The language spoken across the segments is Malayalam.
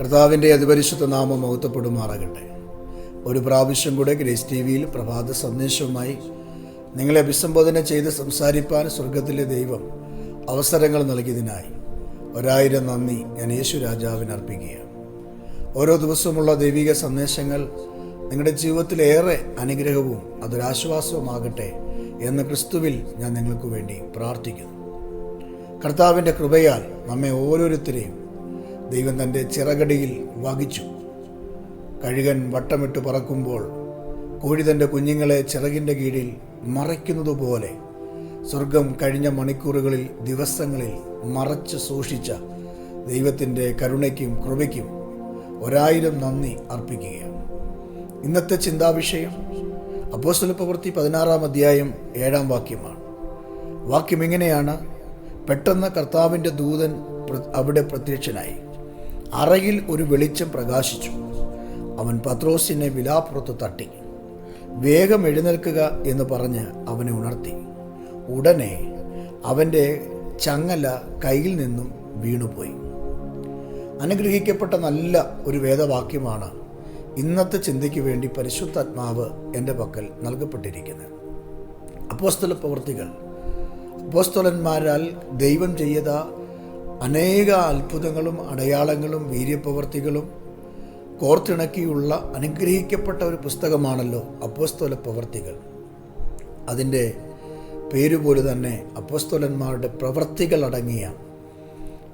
കർത്താവിന്റെ അതിപരിശുദ്ധ നാമം മഹത്വപ്പെടുമാറാകട്ടെ. ഒരു പ്രാവശ്യം കൂടെ ഗ്രേസ് ടി വിയിൽ പ്രഭാത സന്ദേശവുമായി നിങ്ങളെ അഭിസംബോധന ചെയ്ത് സംസാരിപ്പാൻ സ്വർഗത്തിലെ ദൈവം അവസരങ്ങൾ നൽകിയതിനായി ഒരായിരം നന്ദി ഞാൻ യേശു രാജാവിന് അർപ്പിക്കുകയാണ്. ഓരോ ദിവസവുമുള്ള ദൈവിക സന്ദേശങ്ങൾ നിങ്ങളുടെ ജീവിതത്തിലേറെ അനുഗ്രഹവും അതൊരാശ്വാസവുമാകട്ടെ എന്ന് ക്രിസ്തുവിൽ ഞാൻ നിങ്ങൾക്ക് വേണ്ടി പ്രാർത്ഥിക്കുന്നു. കർത്താവിന്റെ കൃപയാൽ നമ്മെ ഓരോരുത്തരെയും ദൈവം തന്റെ ചിറകടിയിൽ വഹിച്ചു. കഴുകൻ വട്ടമിട്ട് പറക്കുമ്പോൾ കോഴി തന്റെ കുഞ്ഞുങ്ങളെ ചിറകിന്റെ കീഴിൽ മറയ്ക്കുന്നതുപോലെ സ്വർഗം കഴിഞ്ഞ മണിക്കൂറുകളിൽ ദിവസങ്ങളിൽ മറച്ച് സൂക്ഷിച്ച ദൈവത്തിന്റെ കരുണയ്ക്കും കൃപയ്ക്കും ഒരായിരം നന്ദി അർപ്പിക്കുകയാണ്. ഇന്നത്തെ ചിന്താവിഷയം അപ്പോസ്തല പ്രവൃത്തി പതിനാറാം അധ്യായം ഏഴാം വാക്യമാണ്. വാക്യം ഇങ്ങനെയാണ് പെട്ടെന്ന് കർത്താവിന്റെ ദൂതൻ അവിടെ പ്രത്യക്ഷനായി. അറയിൽ ഒരു വെളിച്ചം പ്രകാശിച്ചു. അവൻ പത്രോസിനെ വിലാപ്പുറത്ത് തട്ടി. വേഗം എഴുന്നേൽക്കുക എന്ന് പറഞ്ഞ് അവനെ ഉണർത്തി. ഉടനെ അവന്റെ ചങ്ങല കയ്യിൽ നിന്നും വീണുപോയി. അനുഗ്രഹിക്കപ്പെട്ട നല്ല ഒരു വേദവാക്യമാണ് ഇന്നത്തെ ചിന്തയ്ക്ക് വേണ്ടി പരിശുദ്ധാത്മാവ് എന്റെ പക്കൽ നൽകപ്പെട്ടിരിക്കുന്നത്. അപ്പോസ്തല പ്രവൃത്തികൾ അപ്പോസ്തലന്മാരാൽ ദൈവം ചെയ്ത അനേക അത്ഭുതങ്ങളും അടയാളങ്ങളും വീര്യപ്രവർത്തികളും കോർത്തിണക്കിയുള്ള അനുഗ്രഹിക്കപ്പെട്ട ഒരു പുസ്തകമാണല്ലോ അപ്പോസ്തോല പ്രവർത്തികൾ. അതിന്റെ പേരുപോലെ തന്നെ അപ്പോസ്തോലന്മാരുടെ പ്രവർത്തികൾ അടങ്ങിയ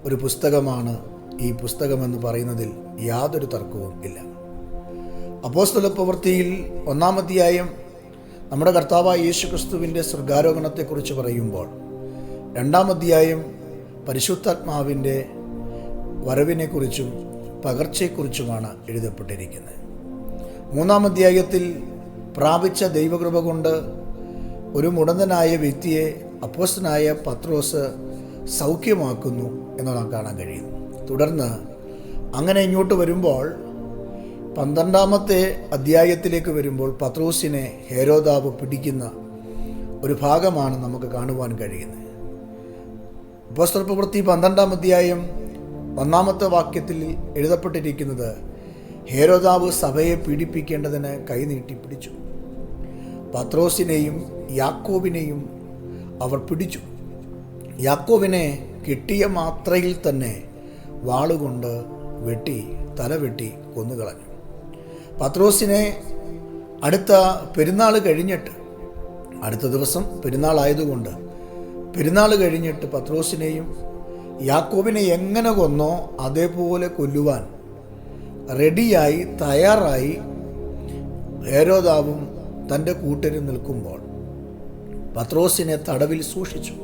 ഒരു പുസ്തകമാണ് ഈ പുസ്തകമെന്ന് പറയുന്നതിൽ യാതൊരു തർക്കവും ഇല്ല. അപ്പോസ്തല പ്രവൃത്തിയിൽ ഒന്നാമധ്യായം നമ്മുടെ കർത്താവായ യേശു ക്രിസ്തുവിന്റെ സ്വർഗാരോഹണത്തെക്കുറിച്ച് പറയുമ്പോൾ രണ്ടാം അധ്യായം പരിശുദ്ധാത്മാവിന്റെ വരവിനെക്കുറിച്ചും പകർച്ചയെക്കുറിച്ചുമാണ് എഴുതപ്പെട്ടിരിക്കുന്നത്. മൂന്നാം അധ്യായത്തിൽ പ്രാപിച്ച ദൈവകൃപ കൊണ്ട് ഒരു മുടന്തനായ വ്യക്തിയെ അപ്പോസ്റ്റനായ പത്രോസ് സൗഖ്യമാക്കുന്നു എന്ന് നാം കാണാൻ കഴിയും തുടർന്ന് അങ്ങനെ ഇങ്ങോട്ട് വരുമ്പോൾ പന്ത്രണ്ടാമത്തെ അധ്യായത്തിലേക്ക് വരുമ്പോൾ പത്രോസിനെ ഹേരോദാവ് പിടിക്കുന്ന ഒരു ഭാഗമാണ് നമുക്ക് കാണുവാൻ കഴിയുന്നത്. അപ്പോസ്തല പന്ത്രണ്ടാം അധ്യായം ഒന്നാമത്തെ വാക്യത്തിൽ എഴുതപ്പെട്ടിരിക്കുന്നത് ഹേരോദാവ് സഭയെ പീഡിപ്പിക്കേണ്ടതിന് കൈനീട്ടി പിടിച്ചു പത്രോസിനെയും യാക്കോബിനെയും അവർ പിടിച്ചു. യാക്കോബിനെ കിട്ടിയ മാത്രയിൽ തന്നെ വാളുകൊണ്ട് വെട്ടി തലവെട്ടി കൊന്നുകളഞ്ഞു. പത്രോസിനെ അടുത്ത പെരുന്നാൾ കഴിഞ്ഞിട്ട് അടുത്ത ദിവസം പെരുന്നാളായതുകൊണ്ട് പെരുന്നാൾ കഴിഞ്ഞിട്ട് പത്രോസിനെയും യാക്കോബിനെ എങ്ങനെ കൊന്നോ അതേപോലെ കൊല്ലുവാൻ റെഡിയായി തയ്യാറായി ഹേരോദാവും തന്റെ കൂട്ടരും നിൽക്കുമ്പോൾ പത്രോസിനെ തടവിൽ സൂക്ഷിച്ചു.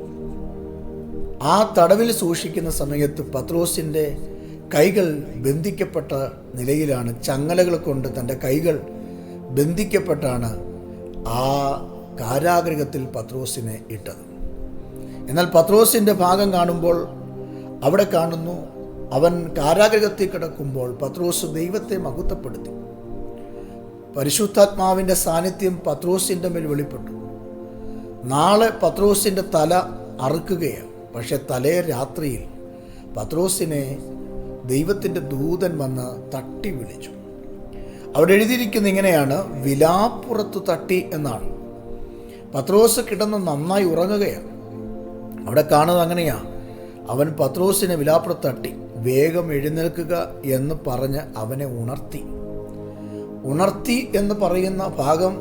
ആ തടവിൽ സൂക്ഷിക്കുന്ന സമയത്ത് പത്രോസിന്റെ കൈകൾ ബന്ധിക്കപ്പെട്ട നിലയിലാണ് ചങ്ങലകൾ കൊണ്ട് തന്റെ കൈകൾ ബന്ധിക്കപ്പെട്ടാണ് ആ കാരാഗ്രഹത്തിൽ പത്രോസിനെ ഇട്ടത്. എന്നാൽ പത്രോസിന്റെ ഭാഗം കാണുമ്പോൾ അവിടെ കാണുന്നു അവൻ കാരാഗ്രഹത്തിൽ കിടക്കുമ്പോൾ പത്രോസ് ദൈവത്തെ മഹത്വപ്പെടുത്തി. പരിശുദ്ധാത്മാവിന്റെ സാന്നിധ്യം പത്രോസിന്റെ മേൽ വെളിപ്പെട്ടു. നാളെ പത്രോസിന്റെ തല അറുക്കുകയാണ് പക്ഷെ തലേ രാത്രിയിൽ പത്രോസിനെ ദൈവത്തിന്റെ ദൂതൻ വന്ന് തട്ടി വിളിച്ചു. അവിടെ എഴുതിയിരിക്കുന്ന ഇങ്ങനെയാണ് വിലാപ്പുറത്ത് തട്ടി എന്നാണ്. പത്രോസ് കിടന്ന് നന്നായി ഉറങ്ങുകയാണ്. അവിടെ കാണുന്നത് അങ്ങനെയാ. അവൻ പത്രോസിനെ വിലാപ്പുറത്ത് തട്ടി വേഗം എഴുന്നേൽക്കുക എന്ന് പറഞ്ഞ് അവനെ ഉണർത്തി. ഉണർത്തി എന്ന് പറയുന്ന ഭാഗം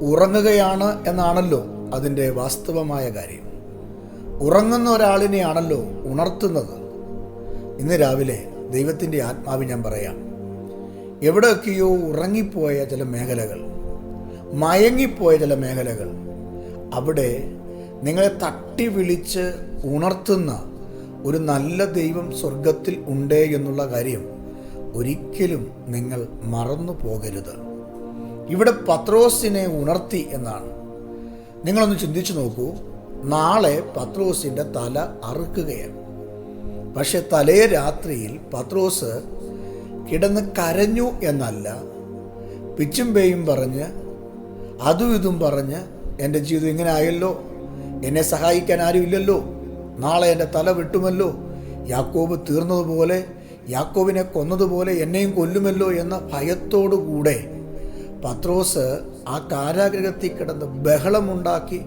ഉറങ്ങുകയാണ് എന്നാണല്ലോ അതിന്റെ വാസ്തവമായ കാര്യം. ഉറങ്ങുന്ന ഒരാളിനെയാണല്ലോ ഉണർത്തുന്നത്. ഇന്ന് രാവിലെ ദൈവത്തിന്റെ ആത്മാവ് ഞാൻ പറയാം. എവിടെയൊക്കെയോ ഉറങ്ങിപ്പോയ ചില മേഖലകൾ മയങ്ങിപ്പോയ ചില മേഖലകൾ അവിടെ നിങ്ങളെ തട്ടി വിളിച്ച് ഉണർത്തുന്ന ഒരു നല്ല ദൈവം സ്വർഗത്തിൽ ഉണ്ട് എന്നുള്ള കാര്യം ഒരിക്കലും നിങ്ങൾ മറന്നു പോകരുത്. ഇവിടെ പത്രോസിനെ ഉണർത്തി എന്നാണ്. നിങ്ങളൊന്ന് ചിന്തിച്ചു നോക്കൂ. നാളെ പത്രോസിന്റെ തല അറുക്കുകയാണ്. പക്ഷെ തലേ രാത്രിയിൽ പത്രോസ് കിടന്ന് കരഞ്ഞു എന്നല്ല പിച്ചും പേയും പറഞ്ഞ് അതും ഇതും പറഞ്ഞ് എന്റെ ജീവിതം ഇങ്ങനെ ആയല്ലോ? എന്നെ സഹായിക്കാൻ ആരുമില്ലല്ലോ. നാളെ എന്റെ തല വെട്ടുമല്ലോ. യാക്കോബ് തീർന്നതുപോലെ യാക്കോബിനെ കൊന്നതുപോലെ എന്നെയും കൊല്ലുമല്ലോ എന്ന ഭയത്തോടുകൂടെ പത്രോസ് ആ കാരാഗ്രഹത്തിൽ കിടന്ന് ബഹളമുണ്ടാക്കി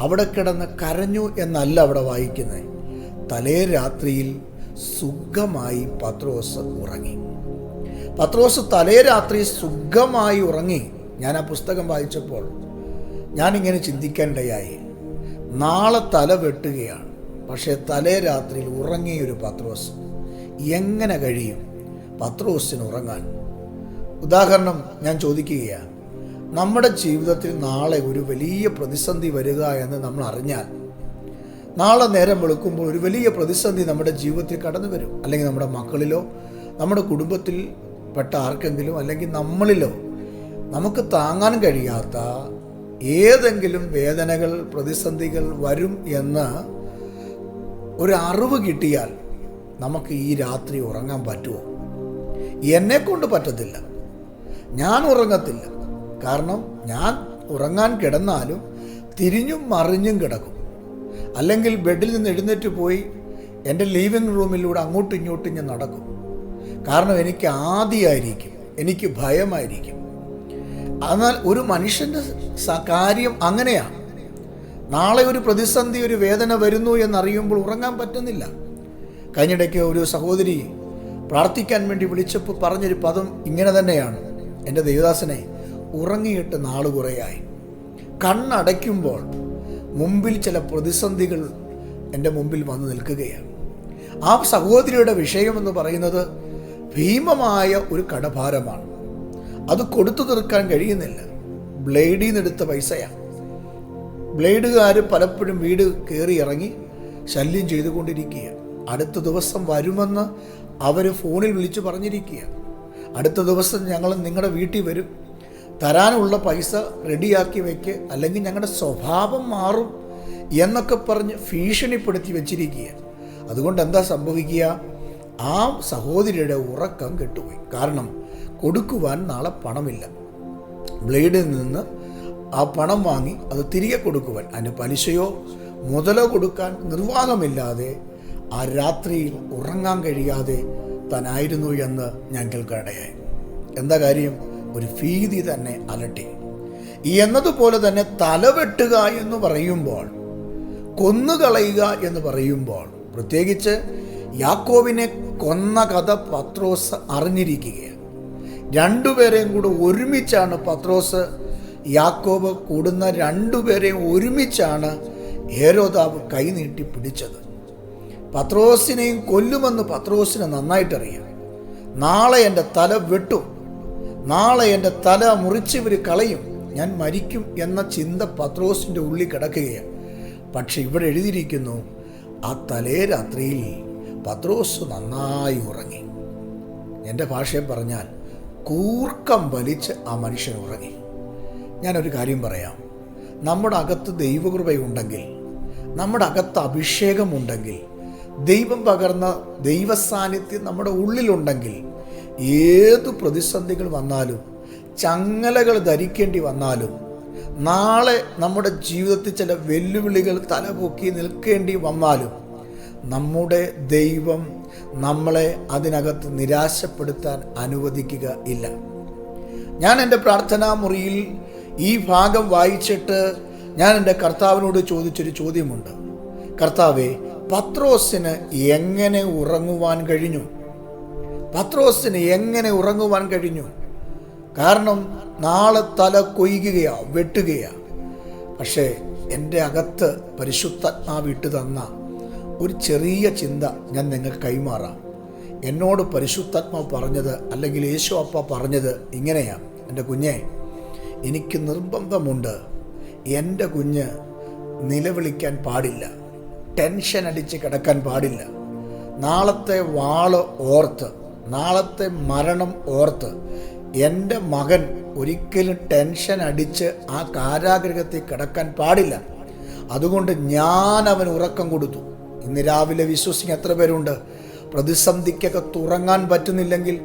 അവിടെ കിടന്ന് കരഞ്ഞു എന്നല്ല അവിടെ വായിക്കുന്നത്. തലേ രാത്രിയിൽ സുഖമായി പത്രോസ് ഉറങ്ങി. പത്രോസ് തലേ രാത്രി സുഖമായി ഉറങ്ങി. ഞാൻ ആ പുസ്തകം വായിച്ചപ്പോൾ ഞാനിങ്ങനെ ചിന്തിക്കേണ്ടയായി. നാളെ തല വെട്ടുകയാണ്. പക്ഷേ തലേ രാത്രിയിൽ ഉറങ്ങിയൊരു പത്രോസ്. എങ്ങനെ കഴിയും? പത്രോസിന് ഉറങ്ങാൻ. ഉദാഹരണം ഞാൻ ചോദിക്കുകയാണ്. നമ്മുടെ ജീവിതത്തിൽ നാളെ ഒരു വലിയ പ്രതിസന്ധി വരിക എന്ന് നമ്മൾ അറിഞ്ഞാൽ നാളെ നേരം വെളുക്കുമ്പോൾ ഒരു വലിയ പ്രതിസന്ധി നമ്മുടെ ജീവിതത്തിൽ കടന്നു വരും. അല്ലെങ്കിൽ നമ്മുടെ മക്കളിലോ നമ്മുടെ കുടുംബത്തിൽ പെട്ട ആർക്കെങ്കിലും അല്ലെങ്കിൽ നമ്മളിലോ നമുക്ക് താങ്ങാൻ കഴിയാത്ത ഏതെങ്കിലും വേദനകൾ പ്രതിസന്ധികൾ വരും എന്ന് ഒരു അറിവ് കിട്ടിയാൽ നമുക്ക് ഈ രാത്രി ഉറങ്ങാൻ പറ്റുമോ? എന്നെ കൊണ്ട് പറ്റത്തില്ല. ഞാൻ ഉറങ്ങത്തില്ല. കാരണം ഞാൻ ഉറങ്ങാൻ കിടന്നാലും തിരിഞ്ഞും മറിഞ്ഞും കിടക്കും. അല്ലെങ്കിൽ ബെഡിൽ നിന്ന് എഴുന്നേറ്റ് പോയി എന്റെ ലിവിങ് റൂമിലൂടെ അങ്ങോട്ടും ഇങ്ങോട്ടും ഞാൻ നടക്കും. കാരണം എനിക്ക് ആദിയായിരിക്കും. എനിക്ക് ഭയമായിരിക്കും. എന്നാൽ ഒരു മനുഷ്യന്റെ കാര്യം അങ്ങനെയാണ് നാളെ ഒരു പ്രതിസന്ധി ഒരു വേദന വരുന്നു എന്നറിയുമ്പോൾ ഉറങ്ങാൻ പറ്റുന്നില്ല. കഴിഞ്ഞിടയ്ക്ക് ഒരു സഹോദരി പ്രാർത്ഥിക്കാൻ വേണ്ടി വിളിച്ചപ്പോൾ പറഞ്ഞൊരു പദം ഇങ്ങനെ തന്നെയാണ്. എന്റെ ദേവദാസനെ ഉറങ്ങിയിട്ട് നാൾ കുറയായി. കണ്ണടയ്ക്കുമ്പോൾ മുമ്പിൽ ചില പ്രതിസന്ധികൾ എന്റെ മുമ്പിൽ വന്നു നിൽക്കുകയാണ്. ആ സഹോദരിയുടെ വിഷയമെന്ന് പറയുന്നത് ഭീമമായ ഒരു കടഭാരമാണ്. അത് കൊടുത്തു തീർക്കാൻ കഴിയുന്നില്ല. ബ്ലേഡിൽ നിന്ന് എടുത്ത പൈസയാണ്. ബ്ലേഡുകാർ പലപ്പോഴും വീട് കയറി ഇറങ്ങി ശല്യം ചെയ്തുകൊണ്ടിരിക്കുക അടുത്ത ദിവസം വരുമെന്ന് അവർ ഫോണിൽ വിളിച്ച് പറഞ്ഞിരിക്കുക അടുത്ത ദിവസം ഞങ്ങൾ നിങ്ങളുടെ വീട്ടിൽ വരും. തരാനുള്ള പൈസ റെഡിയാക്കി വെക്ക് അല്ലെങ്കിൽ ഞങ്ങളുടെ സ്വഭാവം മാറും എന്നൊക്കെ പറഞ്ഞ് ഭീഷണിപ്പെടുത്തി വെച്ചിരിക്കുക അതുകൊണ്ട് എന്താ സംഭവിക്കുക? ആ സഹോദരിയുടെ ഉറക്കം കെട്ടുപോയി. കാരണം കൊടുക്കുവാൻ നാളെ പണമില്ല. ബ്ലേഡിൽ നിന്ന് ആ പണം വാങ്ങി അത് തിരികെ കൊടുക്കുവാൻ അതിന് പലിശയോ മുതലോ കൊടുക്കാൻ നിർവാഹമില്ലാതെ ആ രാത്രിയിൽ ഉറങ്ങാൻ കഴിയാതെ തനായിരുന്നു എന്ന് ഞാൻ കേൾക്കാനിടയായി എന്താ കാര്യം? ഒരു ഭീതി തന്നെ അലട്ടി. എന്നതുപോലെ തന്നെ തലവെട്ടുക എന്ന് പറയുമ്പോൾ കൊന്നുകളയുക എന്ന് പറയുമ്പോൾ പ്രത്യേകിച്ച് യാക്കോവിനെ കൊന്ന കഥ പത്രോസ് അറിഞ്ഞിരിക്കുകയാണ്. രണ്ടുപേരെയും കൂടെ ഒരുമിച്ചാണ് പത്രോസ് യാക്കോബ് കൂടുന്ന രണ്ടുപേരെയും ഒരുമിച്ചാണ് ഏരോദാവ് കൈനീട്ടി പിടിച്ചത്. പത്രോസിനെയും കൊല്ലുമെന്ന് പത്രോസിനെ നന്നായിട്ടറിയാം. നാളെ എന്റെ തല വെട്ടും. നാളെ എന്റെ തല മുറിച്ചിവർ കളയും. ഞാൻ മരിക്കും എന്ന ചിന്ത പത്രോസിന്റെ ഉള്ളിൽ കിടക്കുകയാണ്. പക്ഷെ ഇവിടെ എഴുതിയിരിക്കുന്നു ആ തലേ രാത്രിയിൽ പത്രോസ് നന്നായി ഉറങ്ങി. എന്റെ ഭാഷയിൽ പറഞ്ഞാൽ കൂർക്കം വലിച്ച് ആ മനുഷ്യൻ ഉറങ്ങി. ഞാനൊരു കാര്യം പറയാം. നമ്മുടെ അകത്ത് ദൈവകൃപയുണ്ടെങ്കിൽ നമ്മുടെ അകത്ത് അഭിഷേകമുണ്ടെങ്കിൽ ദൈവം പകർന്ന ദൈവസാന്നിധ്യം നമ്മുടെ ഉള്ളിലുണ്ടെങ്കിൽ ഏതു പ്രതിസന്ധികൾ വന്നാലും ചങ്ങലകൾ ധരിക്കേണ്ടി വന്നാലും നാളെ നമ്മുടെ ജീവിതത്തിൽ ചില വെല്ലുവിളികൾ തലപൊക്കി നിൽക്കേണ്ടി വന്നാലും നമ്മുടെ ദൈവം നമ്മളെ അതിനകത്ത് നിരാശപ്പെടുത്താൻ അനുവദിക്കുക ഇല്ല. ഞാൻ എന്റെ പ്രാർത്ഥനാ മുറിയിൽ ഈ ഭാഗം വായിച്ചിട്ട് ഞാൻ എന്റെ കർത്താവിനോട് ചോദിച്ചൊരു ചോദ്യമുണ്ട്. കർത്താവെ പത്രോസിന് എങ്ങനെ ഉറങ്ങുവാൻ കഴിഞ്ഞു? പത്രോസിന് എങ്ങനെ ഉറങ്ങുവാൻ കഴിഞ്ഞു? കാരണം നാളെ തല കൊയ്യുകയാണ് വെട്ടുകയാണ് പക്ഷേ എന്റെ അകത്ത് പരിശുദ്ധാത്മാവ് ഇട്ട് തന്ന ഒരു ചെറിയ ചിന്ത ഞാൻ നിങ്ങൾക്ക് കൈമാറാം. എന്നോട് പരിശുദ്ധാത്മാവ് പറഞ്ഞത് അല്ലെങ്കിൽ യേശു അപ്പ പറഞ്ഞത് ഇങ്ങനെയാണ് എന്റെ കുഞ്ഞെ എനിക്ക് നിർബന്ധമുണ്ട്. എന്റെ കുഞ്ഞ് നിലവിളിക്കാൻ പാടില്ല. ടെൻഷൻ അടിച്ച് കിടക്കാൻ പാടില്ല. നാളത്തെ വാൾ ഓർത്ത് നാളത്തെ മരണം ഓർത്ത് എന്റെ മകൻ ഒരിക്കലും ടെൻഷൻ അടിച്ച് ആ കാരാഗ്രഹത്തിൽ കിടക്കാൻ പാടില്ല. അതുകൊണ്ട് ഞാൻ അവന് ഉറക്കം കൊടുത്തു. ഇന്ന് രാവിലെ വിശ്വസിക്കാൻ എത്ര പേരുണ്ട്? പ്രതിസന്ധിക്കൊക്കെ തുറങ്ങാൻ പറ്റുന്നില്ലെങ്കിൽ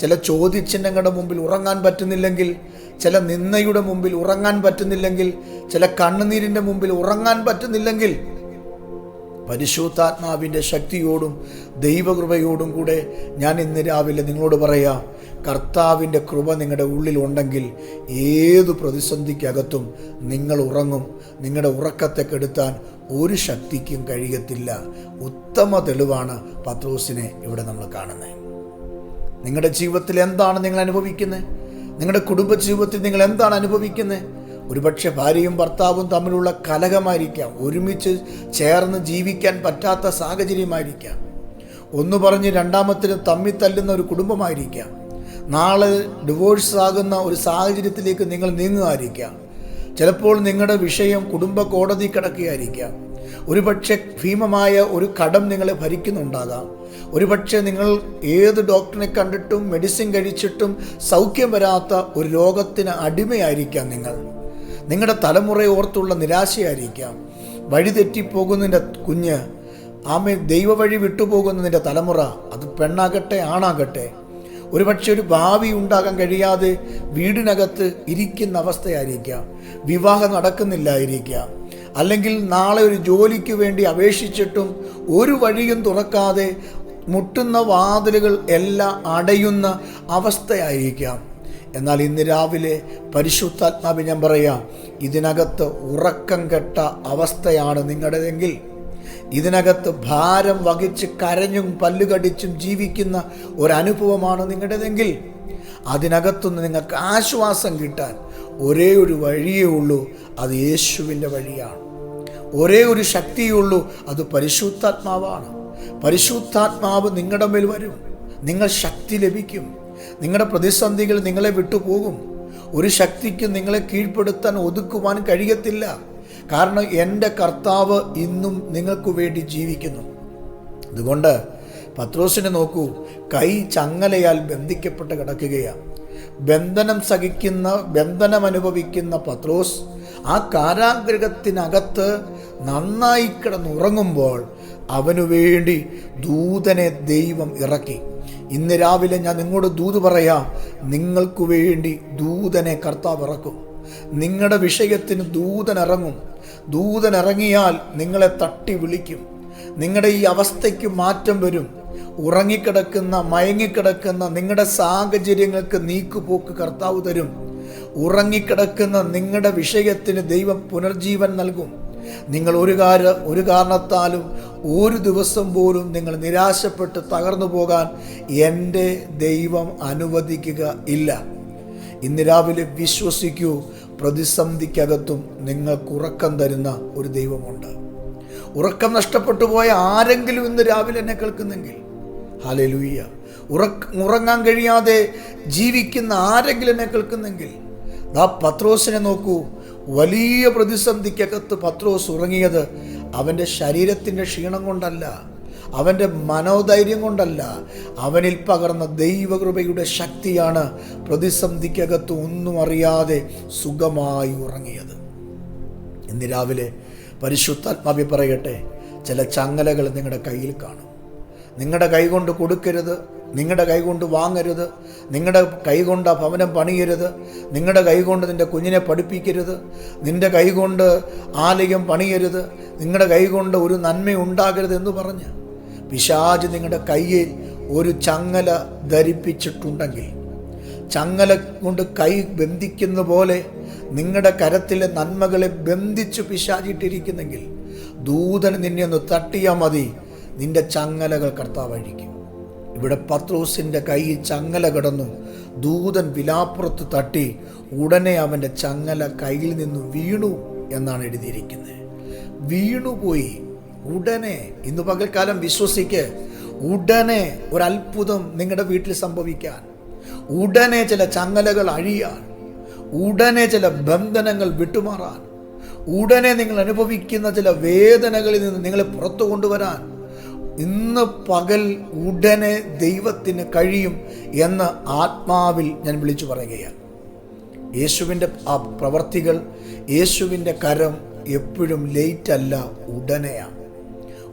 ചില ചോദ്യചിഹ്നങ്ങളുടെ മുമ്പിൽ ഉറങ്ങാൻ പറ്റുന്നില്ലെങ്കിൽ ചില നിന്നയുടെ മുമ്പിൽ ഉറങ്ങാൻ പറ്റുന്നില്ലെങ്കിൽ ചില കണ്ണുനീരിന്റെ മുമ്പിൽ ഉറങ്ങാൻ പറ്റുന്നില്ലെങ്കിൽ പരിശുദ്ധാത്മാവിന്റെ ശക്തിയോടും ദൈവകൃപയോടും കൂടെ ഞാൻ ഇന്ന് രാവിലെ നിങ്ങളോട് പറയാം കർത്താവിന്റെ കൃപ നിങ്ങളുടെ ഉള്ളിലുണ്ടെങ്കിൽ ഏത് പ്രതിസന്ധിക്കകത്തും നിങ്ങൾ ഉറങ്ങും. നിങ്ങളുടെ ഉറക്കത്തെ കെടുത്താൻ ഒരു ശക്തിക്കും കഴിയത്തില്ല. ഉത്തമ തെളിവാണ് പത്രോസിനെ ഇവിടെ നമ്മൾ കാണുന്നത്. നിങ്ങളുടെ ജീവിതത്തിൽ എന്താണ് നിങ്ങൾ അനുഭവിക്കുന്നത്? നിങ്ങളുടെ കുടുംബ ജീവിതത്തിൽ നിങ്ങൾ എന്താണ് അനുഭവിക്കുന്നത്? ഒരുപക്ഷെ ഭാര്യയും ഭർത്താവും തമ്മിലുള്ള കലഹമായിരിക്കാം. ഒരുമിച്ച് ചേർന്ന് ജീവിക്കാൻ പറ്റാത്ത സാഹചര്യമായിരിക്കാം. ഒന്ന് പറഞ്ഞ് രണ്ടാമത്തിന് തമ്മിൽ തല്ലുന്ന ഒരു കുടുംബമായിരിക്കാം. നാളെ ഡിവോഴ്സ് ആകുന്ന ഒരു സാഹചര്യത്തിലേക്ക് നിങ്ങൾ നീങ്ങുമായിരിക്കാം. ചിലപ്പോൾ നിങ്ങളുടെ വിഷയം കുടുംബ കോടതി കിടക്കുകയായിരിക്കാം. ഒരുപക്ഷെ ഭീമമായ ഒരു കടം നിങ്ങളെ ഭരിക്കുന്നുണ്ടാകാം. ഒരുപക്ഷെ നിങ്ങൾ ഏത് ഡോക്ടറിനെ കണ്ടിട്ടും മെഡിസിൻ കഴിച്ചിട്ടും സൗഖ്യം വരാത്ത ഒരു രോഗത്തിന് അടിമയായിരിക്കാം നിങ്ങൾ. നിങ്ങളുടെ തലമുറയെ ഓർത്തുള്ള നിരാശയായിരിക്കാം. വഴിതെറ്റിപ്പോകുന്നതിന്റെ കുഞ്ഞ് ആമെ ദൈവവഴി വിട്ടുപോകുന്നതിന്റെ തലമുറ അത് പെണ്ണാകട്ടെ ആണാകട്ടെ ഒരുപക്ഷെ ഒരു ഭാവി ഉണ്ടാകാൻ കഴിയാതെ വീടിനകത്ത് ഇരിക്കുന്ന അവസ്ഥയായിരിക്കാം. വിവാഹം നടക്കുന്നില്ലായിരിക്കാം. അല്ലെങ്കിൽ നാളെ ഒരു ജോലിക്ക് വേണ്ടി അപേക്ഷിച്ചിട്ടും ഒരു വഴിയും തുറക്കാതെ മുട്ടുന്ന വാതിലുകൾ എല്ലാം അടയുന്ന അവസ്ഥയായിരിക്കാം. എന്നാൽ ഇന്ന് രാവിലെ പരിശുദ്ധാത്മാവി ഞാൻ പറയാം ഇതിനകത്ത് ഉറക്കം കെട്ട അവസ്ഥയാണ് നിങ്ങളുടെതെങ്കിൽ. ഇതിനകത്ത് ഭാരം വഹിച്ച് കരഞ്ഞും പല്ലുകടിച്ചും ജീവിക്കുന്ന ഒരനുഭവമാണ് നിങ്ങളുടേതെങ്കിൽ അതിനകത്തുനിന്ന് നിങ്ങൾക്ക് ആശ്വാസം കിട്ടാൻ ഒരേ ഒരു വഴിയേ ഉള്ളൂ. അത് യേശുവിന്റെ വഴിയാണ്. ഒരേ ഒരു ശക്തിയേ ഉള്ളൂ. അത് പരിശുദ്ധാത്മാവാണ്. പരിശുദ്ധാത്മാവ് നിങ്ങളുടെ മേൽ വരും. നിങ്ങൾ ശക്തി ലഭിക്കും. നിങ്ങളുടെ പ്രതിസന്ധികൾ നിങ്ങളെ വിട്ടുപോകും. ഒരു ശക്തിക്കും നിങ്ങളെ കീഴ്പ്പെടുത്താൻ ഒതുക്കുവാൻ കഴിയത്തില്ല. കാരണം എന്റെ കർത്താവ് ഇന്നും നിങ്ങൾക്ക് വേണ്ടി ജീവിക്കുന്നു. അതുകൊണ്ട് പത്രോസിനെ നോക്കൂ. കൈ ചങ്ങലയാൽ ബന്ധിക്കപ്പെട്ട് കിടക്കുകയാണ്. ബന്ധനം സഹിക്കുന്ന ബന്ധനം അനുഭവിക്കുന്ന പത്രോസ് ആ കാരാഗ്രഹത്തിനകത്ത് നന്നായി കിടന്നുറങ്ങുമ്പോൾ അവനു വേണ്ടി ദൂതനെ ദൈവം ഇറക്കി. ഇന്ന് രാവിലെ ഞാൻ നിങ്ങളോട് ദൂത് പറയാം. നിങ്ങൾക്കു വേണ്ടി ദൂതനെ കർത്താവ് ഇറക്കും. നിങ്ങളുടെ വിഷയത്തിന് ദൂതൻ ഇറങ്ങും. ദൂതൻ ഇറങ്ങിയാൽ നിങ്ങളെ തട്ടി വിളിക്കും. നിങ്ങളുടെ ഈ അവസ്ഥയ്ക്ക് മാറ്റം വരും. ഉറങ്ങിക്കിടക്കുന്ന മയങ്ങിക്കിടക്കുന്ന നിങ്ങളുടെ സാഹചര്യങ്ങൾക്ക് നീക്കുപോക്ക് കർത്താവ് തരും. ഉറങ്ങിക്കിടക്കുന്ന നിങ്ങളുടെ വിഷയത്തിന് ദൈവം പുനർജീവൻ നൽകും. നിങ്ങൾ ഒരു കാര ഒരു കാരണത്താലും ഒരു ദിവസം പോലും നിങ്ങൾ നിരാശപ്പെട്ട് തകർന്നു പോകാൻ എന്റെ ദൈവം അനുവദിക്കുക ഇല്ല. ഇന്ന് രാവിലെ വിശ്വസിക്കൂ പ്രതിസന്ധിക്കകത്തും നിങ്ങൾക്ക് ഉറക്കം തരുന്ന ഒരു ദൈവമുണ്ട്. ഉറക്കം നഷ്ടപ്പെട്ടു പോയ ആരെങ്കിലും ഇന്ന് രാവിലെ എന്നെ കേൾക്കുന്നെങ്കിൽ ഹാലേ ലൂയ്യ ഉറങ്ങാൻ കഴിയാതെ ജീവിക്കുന്ന ആരെങ്കിലും എന്നെ കേൾക്കുന്നെങ്കിൽ ആ പത്രോസിനെ നോക്കൂ. വലിയ പ്രതിസന്ധിക്കകത്ത് പത്രോസ് ഉറങ്ങിയത് അവന്റെ ശരീരത്തിന്റെ ക്ഷീണം കൊണ്ടല്ല. അവന്റെ മനോധൈര്യം കൊണ്ടല്ല അവനിൽ പകർന്ന ദൈവകൃപയുടെ ശക്തിയാണ് പ്രതിസന്ധിക്കകത്ത് ഒന്നും അറിയാതെ സുഖമായി ഉറങ്ങിയത്. ഇന്ന് രാവിലെ പരിശുദ്ധാത്മാവി പറയട്ടെ ചില ചങ്ങലകൾ നിങ്ങളുടെ കയ്യിൽ കാണും. നിങ്ങളുടെ കൈകൊണ്ട് കൊടുക്കരുത് നിങ്ങളുടെ കൈകൊണ്ട് വാങ്ങരുത് നിങ്ങളുടെ കൈകൊണ്ട് ആ ഭവനം പണിയരുത് നിങ്ങളുടെ കൈകൊണ്ട് നിന്റെ കുഞ്ഞിനെ പഠിപ്പിക്കരുത് നിന്റെ കൈകൊണ്ട് ആലയം പണിയരുത് നിങ്ങളുടെ കൈകൊണ്ട് ഒരു നന്മ ഉണ്ടാകരുത് എന്ന് പറഞ്ഞ് പിശാജ് നിങ്ങളുടെ കയ്യിൽ ഒരു ചങ്ങല ധരിപ്പിച്ചിട്ടുണ്ടെങ്കിൽ ചങ്ങല കൊണ്ട് കൈ ബന്ധിക്കുന്ന പോലെ നിങ്ങളുടെ കരത്തിലെ നന്മകളെ ബന്ധിച്ചു പിശാചിട്ടിരിക്കുന്നെങ്കിൽ ദൂതൻ നിന്നെ ഒന്ന് തട്ടിയാൽ മതി. നിന്റെ ചങ്ങലകൾ കർത്താവ് അഴിക്കും. ഇവിടെ പത്രോസിന്റെ കൈയിൽ ചങ്ങല കിടന്നു. ദൂതൻ വിലാപ്പുറത്ത് തട്ടി ഉടനെ അവന്റെ ചങ്ങല കയ്യിൽ നിന്ന് വീണു എന്നാണ് എഴുതിയിരിക്കുന്നത്. വീണുപോയി ഉടനെ ഇന്ന് പകൽക്കാലം വിശ്വസിക്ക് ഉടനെ ഒരത്ഭുതം നിങ്ങളുടെ വീട്ടിൽ സംഭവിക്കാൻ ഉടനെ ചില ചങ്ങലകൾ അഴിയാൻ ഉടനെ ചില ബന്ധനങ്ങൾ വിട്ടുമാറാൻ ഉടനെ നിങ്ങൾ അനുഭവിക്കുന്ന ചില വേദനകളിൽ നിന്ന് നിങ്ങളെ പുറത്തു കൊണ്ടുവരാൻ ഇന്ന് പകൽ ഉടനെ ദൈവത്തിന് കഴിയും എന്ന് ആത്മാവിൽ ഞാൻ വിളിച്ചു പറയുകയാണ്. യേശുവിന്റെ ആ പ്രവർത്തികൾ യേശുവിന്റെ കരം എപ്പോഴും ലേറ്റല്ല ഉടനെയാണ്.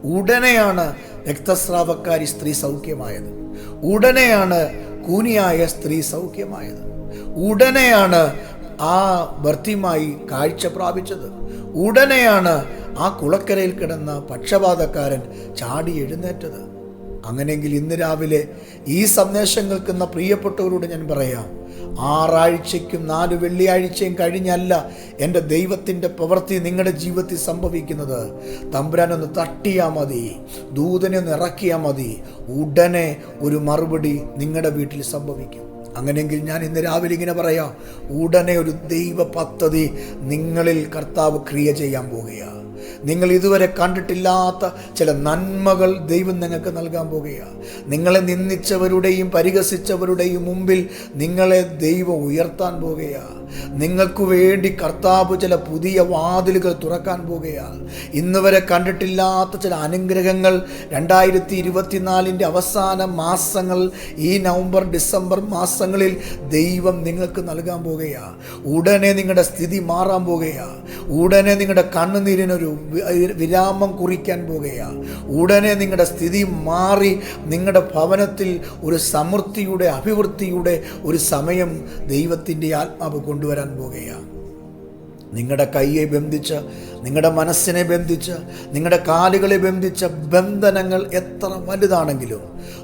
ഉടനെയാണ് രക്തസ്രാവക്കാരി സ്ത്രീ സൗഖ്യമായത്. ഉടനെയാണ് കൂനിയായ സ്ത്രീ സൗഖ്യമായത്. ഉടനെയാണ് ആ ഭർത്തിയുമായി കാഴ്ച പ്രാപിച്ചത്. ഉടനെയാണ് ആ കുളക്കരയിൽ കിടന്ന പക്ഷപാതക്കാരൻ ചാടി എഴുന്നേറ്റത്. അങ്ങനെയെങ്കിൽ ഇന്ന് രാവിലെ ഈ സന്ദേശം കേൾക്കുന്ന പ്രിയപ്പെട്ടവരോട് ഞാൻ പറയാം ആറാഴ്ചയ്ക്കും നാല് വെള്ളിയാഴ്ചയും കഴിഞ്ഞല്ല എന്റെ ദൈവത്തിന്റെ പ്രവൃത്തി നിങ്ങളുടെ ജീവിതത്തിൽ സംഭവിക്കുന്നത്. തമ്പുരാനൊന്ന് തട്ടിയാൽ മതി ദൂതനെ ഒന്ന് ഇറക്കിയാൽ മതി ഉടനെ ഒരു മറുപടി നിങ്ങളുടെ വീട്ടിൽ സംഭവിക്കും. അങ്ങനെയെങ്കിൽ ഞാൻ ഇന്ന് രാവിലെ ഇങ്ങനെ പറയാം ഉടനെ ഒരു ദൈവ പദ്ധതി നിങ്ങളിൽ കർത്താവ് ക്രിയ ചെയ്യാൻ പോകുകയാണ് നിങ്ങൾ ഇതുവരെ കണ്ടിട്ടില്ലാത്ത ചില നന്മകൾ ദൈവം നിങ്ങൾക്ക് നൽകാൻ പോകുകയാണ്. നിങ്ങളെ നിന്ദിച്ചവരുടെയും പരിഹസിച്ചവരുടെയും മുമ്പിൽ നിങ്ങളെ ദൈവം ഉയർത്താൻ പോകുകയാണ്. നിങ്ങൾക്ക് വേണ്ടി കർത്താവ് ചില പുതിയ വാതിലുകൾ തുറക്കാൻ പോകുകയാണ്. ഇന്ന് വരെ കണ്ടിട്ടില്ലാത്ത ചില അനുഗ്രഹങ്ങൾ രണ്ടായിരത്തി ഇരുപത്തിനാലിന്റെ അവസാന മാസങ്ങൾ ഈ നവംബർ ഡിസംബർ മാസങ്ങളിൽ ദൈവം നിങ്ങൾക്ക് നൽകാൻ പോകുകയാണ്. ഉടനെ നിങ്ങളുടെ സ്ഥിതി മാറാൻ പോകുകയാണ്. ഉടനെ നിങ്ങളുടെ കണ്ണുനീരിനൊരു വിരാമം കുറിക്കാൻ പോകുകയാണ്. ഉടനെ നിങ്ങളുടെ സ്ഥിതി മാറി നിങ്ങളുടെ ഭവനത്തിൽ ഒരു സമൃദ്ധിയുടെ അഭിവൃദ്ധിയുടെ ഒരു സമയം ദൈവത്തിന്റെ ആത്മാവ് കൊണ്ടുവരാൻ പോകുകയാണ്. നിങ്ങളുടെ കൈയെ ബന്ധിച്ച് നിങ്ങളുടെ മനസ്സിനെ ബന്ധിച്ച് നിങ്ങളുടെ കാലുകളെ ബന്ധിച്ച ബന്ധനങ്ങൾ എത്ര വലുതാണെങ്കിലും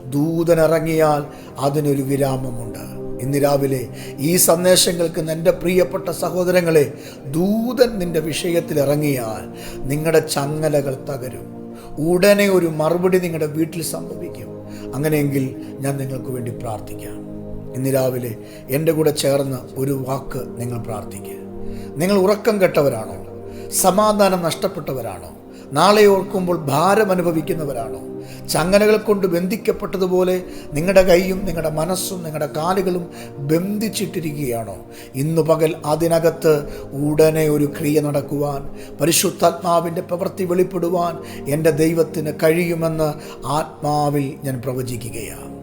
ദൂതനിറങ്ങിയാൽ അതിനൊരു വിരാമമുണ്ട്. ഇന്ന് രാവിലെ ഈ സന്ദേശം കേൾക്കുന്ന എന്റെ പ്രിയപ്പെട്ട സഹോദരങ്ങളെ ദൂതൻ നിന്റെ വിഷയത്തിൽ ഇറങ്ങിയാൽ നിങ്ങളുടെ ചങ്ങലകൾ തകരും. ഉടനെ ഒരു മറുപടി നിങ്ങളുടെ വീട്ടിൽ സംഭവിക്കും. അങ്ങനെയെങ്കിൽ ഞാൻ നിങ്ങൾക്ക് വേണ്ടി പ്രാർത്ഥിക്കാം. ഇന്ന് രാവിലെ എന്റെ കൂടെ ചേർന്ന് ഒരു വാക്ക് നിങ്ങൾ പ്രാർത്ഥിക്കുക നിങ്ങൾ ഉറക്കം കെട്ടവരാണോ? സമാധാനം നഷ്ടപ്പെട്ടവരാണോ? നാളെ ഓർക്കുമ്പോൾ ഭാരം അനുഭവിക്കുന്നവരാണോ? ചങ്ങലകൾ കൊണ്ട് ബന്ധിക്കപ്പെട്ടതുപോലെ നിങ്ങളുടെ കൈയും നിങ്ങളുടെ മനസ്സും നിങ്ങളുടെ കാലുകളും ബന്ധിച്ചിട്ടിരിക്കുകയാണോ? ഇന്നു പകൽ അതിനകത്ത് ഉടനെ ഒരു ക്രിയ നടക്കുവാൻ പരിശുദ്ധാത്മാവിന്റെ പ്രവൃത്തി വെളിപ്പെടുവാൻ എന്റെ ദൈവത്തിന് കഴിയുമെന്ന് ആത്മാവിൽ ഞാൻ പ്രവചിക്കുകയാണ്.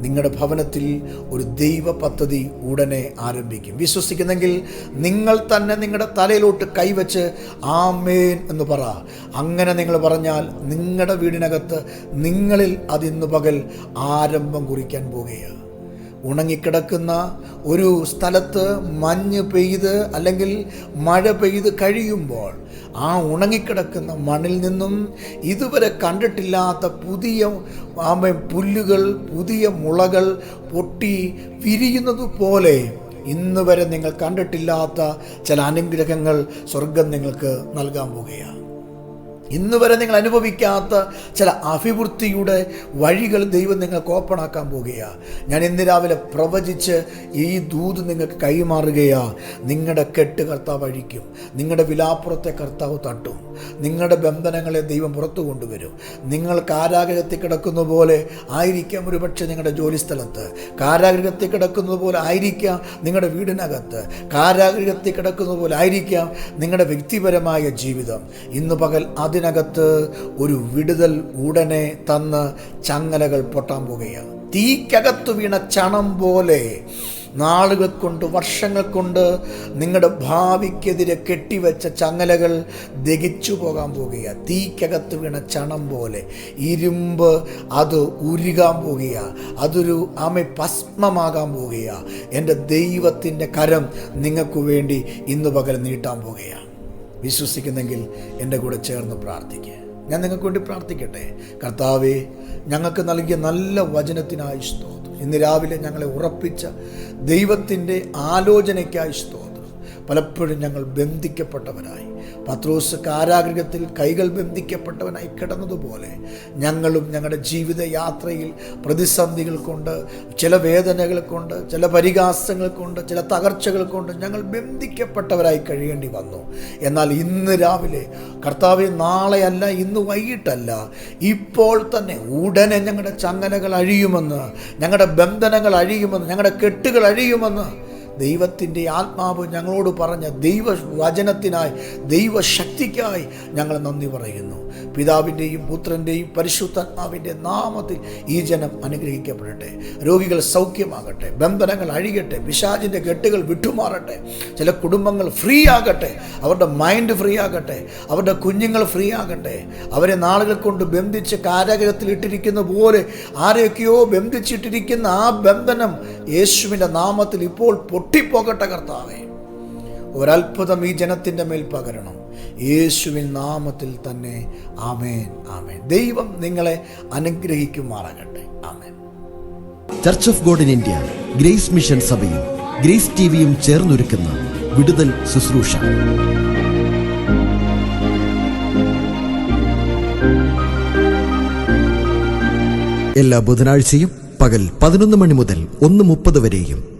നിങ്ങളുടെ ഭവനത്തിൽ ഒരു ദൈവ പദ്ധതി ഉടനെ ആരംഭിക്കും. വിശ്വസിക്കുന്നെങ്കിൽ നിങ്ങൾ തന്നെ നിങ്ങളുടെ തലയിലോട്ട് കൈവച്ച് ആമേൻ എന്ന് പറ. അങ്ങനെ നിങ്ങൾ പറഞ്ഞാൽ നിങ്ങളുടെ വീടിനകത്ത് നിങ്ങളിൽ അതിന്ന് പകൽ ആരംഭം കുറിക്കാൻ പോകുകയാണ് ഉണങ്ങിക്കിടക്കുന്ന ഒരു സ്ഥലത്ത് മഞ്ഞ് പെയ്ത് അല്ലെങ്കിൽ മഴ പെയ്ത് കഴിയുമ്പോൾ ആ ഉണങ്ങിക്കിടക്കുന്ന മണ്ണിൽ നിന്നും ഇതുവരെ കണ്ടിട്ടില്ലാത്ത പുതിയ പുല്ലുകൾ പുതിയ മുളകൾ പൊട്ടി വിരിയുന്നത് പോലെ ഇന്ന് വരെ നിങ്ങൾ കണ്ടിട്ടില്ലാത്ത ചില അനുഗ്രഹങ്ങൾ സ്വർഗം നിങ്ങൾക്ക് നൽകാൻ പോകുകയാണ് ഇന്ന് വരെ നിങ്ങൾ അനുഭവിക്കാത്ത ചില അഭിവൃദ്ധിയുടെ വഴികൾ ദൈവം നിങ്ങൾക്ക് ഓപ്പണാക്കാൻ പോകുകയാണ് ഞാൻ ഇന്ന് രാവിലെ പ്രവചിച്ച് ഈ ദൂത് നിങ്ങൾക്ക് കൈമാറുകയാണ് നിങ്ങളുടെ കെട്ട് കർത്താവ് അഴിക്കും. നിങ്ങളുടെ വിലാപ്പുറത്തെ കർത്താവ് തട്ടും. നിങ്ങളുടെ ബന്ധനങ്ങളെ ദൈവം പുറത്തു കൊണ്ടുവരും. നിങ്ങൾ കാരാഗ്രഹത്തിൽ കിടക്കുന്ന പോലെ ആയിരിക്കാം ഒരുപക്ഷെ നിങ്ങളുടെ ജോലിസ്ഥലത്ത്. കാരാഗ്രഹത്തിൽ കിടക്കുന്നത് പോലെ ആയിരിക്കാം നിങ്ങളുടെ വീടിനകത്ത്. കാരാഗ്രഹത്തിൽ കിടക്കുന്നത് പോലെ ആയിരിക്കാം നിങ്ങളുടെ വ്യക്തിപരമായ ജീവിതം. ഇന്ന് പകൽ അതിനകത്ത് ഒരു വിടുതൽ ഉടനെ തന്ന് ചങ്ങലകൾ പൊട്ടാൻ പോവുകയാണ്. തീക്കകത്ത് വീണ ചണം പോലെ നാളുകൾ കൊണ്ട് വർഷങ്ങൾ കൊണ്ട് നിങ്ങളുടെ ഭാവിക്കെതിരെ കെട്ടിവെച്ച ചങ്ങലകൾ ദഹിച്ചു പോകാൻ പോവുകയാണ് തീക്കകത്ത് വീണ ചണം പോലെ ഇരുമ്പ് അത് ഉരുകാൻ പോവുകയാണ് അതൊരു ആമ ഭസ്മമാകാൻ പോവുകയാണ് എന്റെ ദൈവത്തിന്റെ കരം നിങ്ങൾക്ക് വേണ്ടി ഇന്ന് പകൽ നീട്ടാൻ പോകുകയാണ് വിശ്വസിക്കുന്നെങ്കിൽ എന്റെ കൂടെ ചേർന്ന് പ്രാർത്ഥിക്കുക ഞാൻ നിങ്ങൾക്ക് വേണ്ടി പ്രാർത്ഥിക്കട്ടെ. കർത്താവെ ഞങ്ങൾക്ക് നൽകിയ നല്ല വചനത്തിനായി സ്തോത്രം. ഇന്ന് രാവിലെ ഞങ്ങളെ ഉറപ്പിച്ച ദൈവത്തിന്റെ ആലോചനയ്ക്കായി സ്തോത്രം. പലപ്പോഴും ഞങ്ങൾ ബന്ധിക്കപ്പെട്ടവരായി. പത്രോസ് കാരാഗ്രഹത്തിൽ കൈകൾ ബന്ധിക്കപ്പെട്ടവനായി കിടന്നതുപോലെ ഞങ്ങളും ഞങ്ങളുടെ ജീവിത യാത്രയിൽ പ്രതിസന്ധികൾ കൊണ്ട് ചില വേദനകൾ കൊണ്ട് ചില പരിഹാസങ്ങൾ കൊണ്ട് ചില തകർച്ചകൾ കൊണ്ട് ഞങ്ങൾ ബന്ധിക്കപ്പെട്ടവരായി കഴിയേണ്ടി വന്നു. എന്നാൽ ഇന്ന് രാവിലെ കർത്താവ് നാളെയല്ല ഇന്ന് വൈകിട്ടല്ല. ഇപ്പോൾ തന്നെ ഉടനെ ഞങ്ങളുടെ ചങ്ങലകൾ അഴിയുമെന്ന് ഞങ്ങളുടെ ബന്ധനങ്ങൾ അഴിയുമെന്ന് ഞങ്ങളുടെ കെട്ടുകൾ അഴിയുമെന്ന് ദൈവത്തിന്റെ ആത്മാവ് ഞങ്ങളോട് പറഞ്ഞ ദൈവവചനത്തിനായി ദൈവശക്തിക്കായി ഞങ്ങൾ നന്ദി പറയുന്നു. പിതാവിന്റെയും പുത്രന്റെയും പരിശുദ്ധാത്മാവിന്റെ നാമത്തിൽ ഈ ജനം അനുഗ്രഹിക്കപ്പെടട്ടെ. രോഗികൾ സൗഖ്യമാകട്ടെ. ബന്ധനങ്ങൾ അഴികട്ടെ പിശാചിന്റെ കെട്ടുകൾ വിട്ടുമാറട്ടെ. ചില കുടുംബങ്ങൾ ഫ്രീ ആകട്ടെ. അവരുടെ മൈൻഡ് ഫ്രീ ആകട്ടെ. അവരുടെ കുഞ്ഞുങ്ങൾ ഫ്രീ ആകട്ടെ. അവരെ നാളുകൾ കൊണ്ട് ബന്ധിച്ച് കാരാഗ്രഹത്തിൽ ഇട്ടിരിക്കുന്ന പോലെ ആരെയൊക്കെയോ ബന്ധിച്ചിട്ടിരിക്കുന്ന ആ ബന്ധനം യേശുവിന്റെ നാമത്തിൽ ഇപ്പോൾ പൊട്ടിപ്പോകട്ടെ കർത്താവേ. ഒരത്ഭുതം ഈ ജനത്തിന്റെ മേൽ പകരണം. യേശുവിൻ നാമത്തിൽ തന്നെ ആമേൻ ആമേൻ. ദൈവം നിങ്ങളെ അനുഗ്രഹിക്കുമാറാകട്ടെ. ആമേൻ. Church of God in India grace mission സഭയും ഗ്രേസ് ടിവിയും ചേർന്നൊരുക്കുന്ന വിടുതൽ ശുശ്രൂഷ. എല്ലാ ബുധനാഴ്ചയും പകൽ പതിനൊന്ന് മണി മുതൽ ഒന്ന് മുപ്പത് വരെയും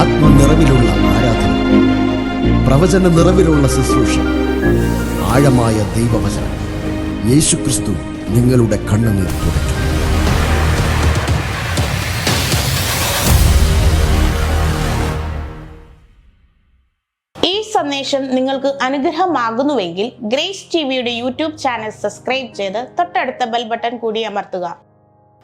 ആത്മനിറവിലുള്ള ആരാധന പ്രവചന നിറവിലുള്ള ശുശ്രൂഷ ആഴമായ ദൈവവചനം. യേശുക്രിസ്തു നിങ്ങളുടെ കണ്ണുനീർ തുടയ്ക്കും ഈ സന്ദേശം നിങ്ങൾക്ക് അനുഗ്രഹമാകുന്നുവെങ്കിൽ ഗ്രേസ് ടി വിയുടെ യൂട്യൂബ് ചാനൽ സബ്സ്ക്രൈബ് ചെയ്ത് തൊട്ടടുത്ത ബെൽ ബട്ടൺ കൂടി അമർത്തുക.